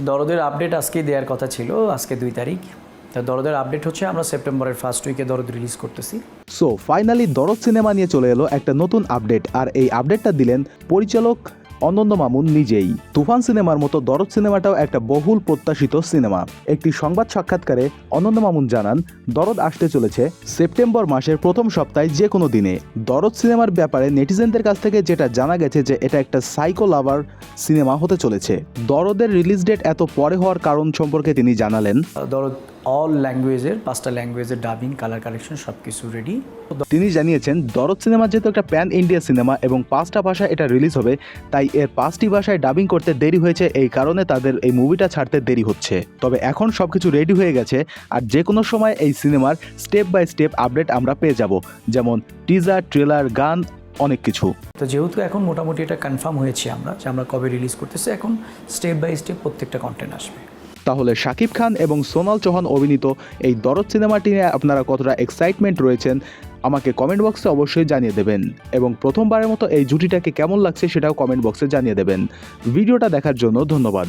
দরদের update আজকে দেওয়ার কথা ছিল, আজকে দুই তারিখ। তা দরদের আপডেট হচ্ছে, আমরা সেপ্টেম্বরের ফার্স্ট উইকে দরদ রিলিজ করতেছি। সো ফাইনালি দরদ সিনেমা নিয়ে চলে এলো একটা নতুন আপডেট আর এই আপডেটটা দিলেন পরিচালক অনন্ত মামুন নিজেই। তুফান সিনেমার মতো দরদ সিনেমাটাও একটা বহুল প্রত্যাশিত সিনেমা। একটি সংবাদ সাক্ষাৎকারে অনন্ত মামুন জানান, দরদ আসতে চলেছে সেপ্টেম্বর মাসের প্রথম সপ্তাহে যে কোনো দিনে। দরদ সিনেমার ব্যাপারে নেটিজেনদের কাছ থেকে যেটা জানা গেছে যে এটা একটা সাইকো লাভার সিনেমা হতে চলেছে। দরদের রিলিজ ডেট এত পরে হওয়ার কারণ সম্পর্কে তিনি জানালেন। দরদ অল ল্যাঙ্গুয়েজের পাঁচটা ল্যাঙ্গুয়েজের ডাবিং কালার কালেকশন সব কিছু রেডি তিনি জানিয়েছেন দরদ সিনেমা যেহেতু একটা প্যান ইন্ডিয়া সিনেমা এবং পাঁচটা ভাষায় এটা রিলিজ হবে তাই এর পাঁচটি ভাষায় ডাবিং করতে দেরি হয়েছে এই কারণে তাদের এই মুভিটা ছাড়তে দেরি হচ্ছে। তবে এখন সব কিছু রেডি হয়ে গেছে আর যে কোনো সময় এই সিনেমার স্টেপ বাই স্টেপ আপডেট আমরা পেয়ে যাব যেমন টিজার ট্রেলার গান অনেক কিছু। তো যেহেতু এখন মোটামুটি এটা কনফার্ম হয়েছে আমরা যে আমরা কবে রিলিজ করতেছি এখন স্টেপ বাই স্টেপ প্রত্যেকটা কন্টেন্ট আসবে। তাহলে শাকিব খান এবং সোনাল চৌহান অভিনীত এই দরদ সিনেমাটি নিয়ে আপনারা কতটা এক্সাইটমেন্ট রয়েছেন, আমাকে কমেন্ট বক্সে অবশ্যই জানিয়ে দেবেন। এবং প্রথমবারের মতো এই জুটিটাকে কেমন লাগছে সেটাও কমেন্ট বক্সে জানিয়ে দেবেন। ভিডিওটা দেখার জন্য ধন্যবাদ।